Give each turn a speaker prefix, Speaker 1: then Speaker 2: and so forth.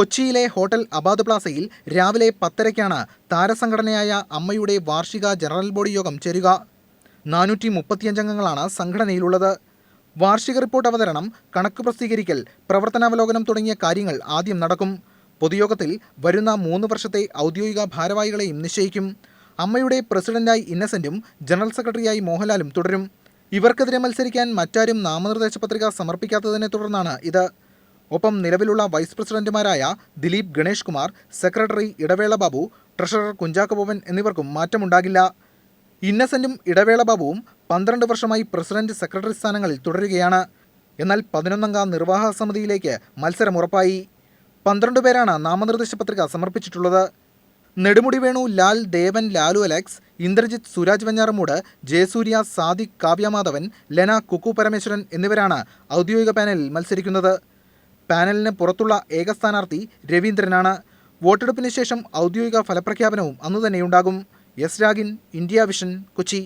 Speaker 1: കൊച്ചിയിലെ ഹോട്ടൽ അബാദ് പ്ലാസയിൽ രാവിലെ പത്തരയ്ക്കാണ് താരസംഘടനയായ അമ്മയുടെ വാർഷിക ജനറൽ ബോഡി യോഗം ചേരുക. നാനൂറ്റി മുപ്പത്തിയഞ്ചംഗങ്ങളാണ് സംഘടനയിലുള്ളത്. വാർഷിക റിപ്പോർട്ട് അവതരണം കണക്ക് പ്രസിദ്ധീകരിക്കൽ പ്രവർത്തനാവലോകനം തുടങ്ങിയ കാര്യങ്ങൾ ആദ്യം നടക്കും. പൊതുയോഗത്തിൽ വരുന്ന മൂന്ന് വർഷത്തെ ഔദ്യോഗിക ഭാരവാഹികളെയും നിശ്ചയിക്കും. അമ്മയുടെ പ്രസിഡന്റായി ഇന്നസെന്റും ജനറൽ സെക്രട്ടറിയായി മോഹൻലാലും തുടരും. ഇവർക്കെതിരെ മത്സരിക്കാൻ മറ്റാരും നാമനിർദ്ദേശ പത്രിക സമർപ്പിക്കാത്തതിനെ തുടർന്നാണ് ഇത്. ഒപ്പം നിലവിലുള്ള വൈസ് പ്രസിഡന്റുമാരായ ദിലീപ് ഗണേഷ് കുമാർ സെക്രട്ടറി ഇടവേള ബാബു ട്രഷറർ കുഞ്ചാക്കോ ബോബൻ എന്നിവർക്കും മാറ്റമുണ്ടാകില്ല. ഇന്നസെന്റും ഇടവേള ബാബുവും പന്ത്രണ്ട് വർഷമായി പ്രസിഡന്റ് സെക്രട്ടറി സ്ഥാനങ്ങളിൽ തുടരുകയാണ്. എന്നാൽ പതിനൊന്നംഗ നിർവാഹക സമിതിയിലേക്ക് മത്സരം ഉറപ്പായി. പന്ത്രണ്ട് പേരാണ് നാമനിർദ്ദേശ പത്രിക സമർപ്പിച്ചിട്ടുള്ളത്. നെടുമുടി വേണു ലാൽ ദേവൻ ലാലു അലക്സ് ഇന്ദ്രജിത് സുരാജ് വെഞ്ഞാറമൂട് ജയസൂര്യ സാദിഖ് കാവ്യമാധവൻ ലെന കുക്കു പരമേശ്വരൻ എന്നിവരാണ് ഔദ്യോഗിക പാനലിൽ മത്സരിക്കുന്നത്. പാനലിന് പുറത്തുള്ള ഏക സ്ഥാനാർത്ഥി രവീന്ദ്രനാണ്. വോട്ടെടുപ്പിന് ശേഷം ഔദ്യോഗിക ഫലപ്രഖ്യാപനവും അന്നുതന്നെയുണ്ടാകും. S Ragin India vision Kochi.